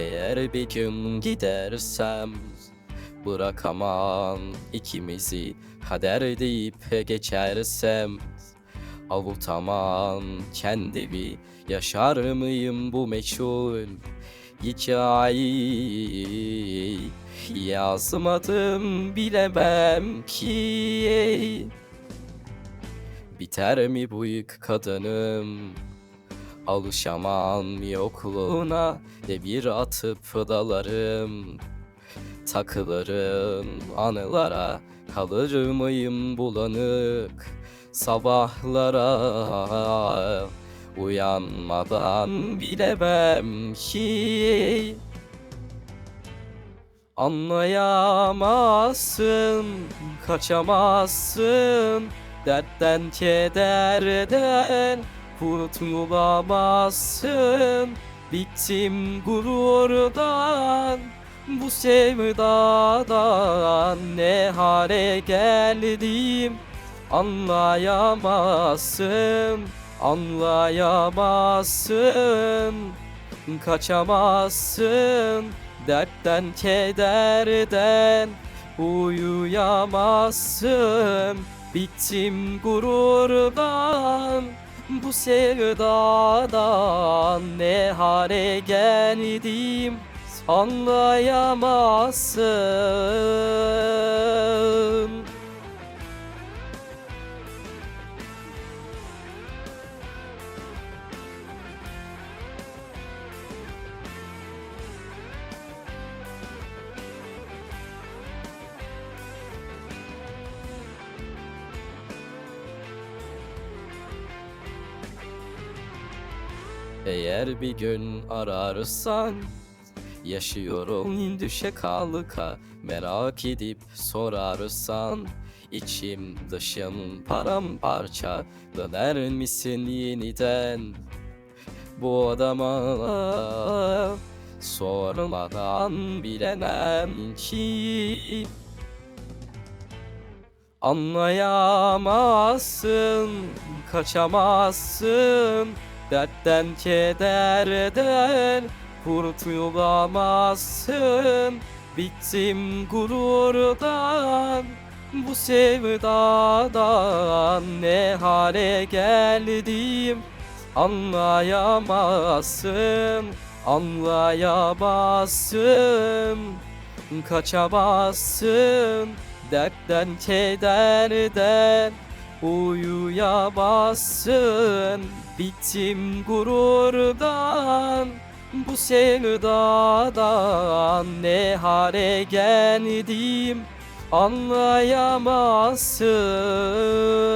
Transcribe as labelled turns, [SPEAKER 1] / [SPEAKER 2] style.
[SPEAKER 1] Eğer bir gün gidersem Bırakamam ikimizi. Kader deyip geçersem Avutamam kendimi. Yaşar mıyım bu meçhul Hikayeyi? Yazmadım bilemem ki. Biter mi bu yık kadınım Alışamam yokluğuna Ve bir atıp dalarım. Takılırım anılara Kalır mıyım bulanık? Sabahlara Uyanmadan bilemem ki. Anlayamazsın, kaçamazsın. Dertten kederden kurtulamazsın Bittim gururdan, bu sevdadan Ne hale geldim? Anlayamazsın Anlayamazsın, kaçamazsın Dertten kederden. Uyuyamazsın Bittim gururdan bu sevdadan Ne hale geldim anlayamazsın Eğer bir gün ararsan Yaşıyorum düşe kalka Merak edip sorarsan içim dışım paramparça Döner misin yeniden? Bu adama Sormadan bilemem ki. Anlayamazsın, kaçamazsın Dertten kederden kurtulamazsın. Bittim gururdan bu sevdadan Ne hale geldim? Anlayamazsın Anlayamazsın. Kaçamazsın Dertten kederden uyuyamazsın Bittim gururdan bu sevdadan Ne hale geldim anlayamazsın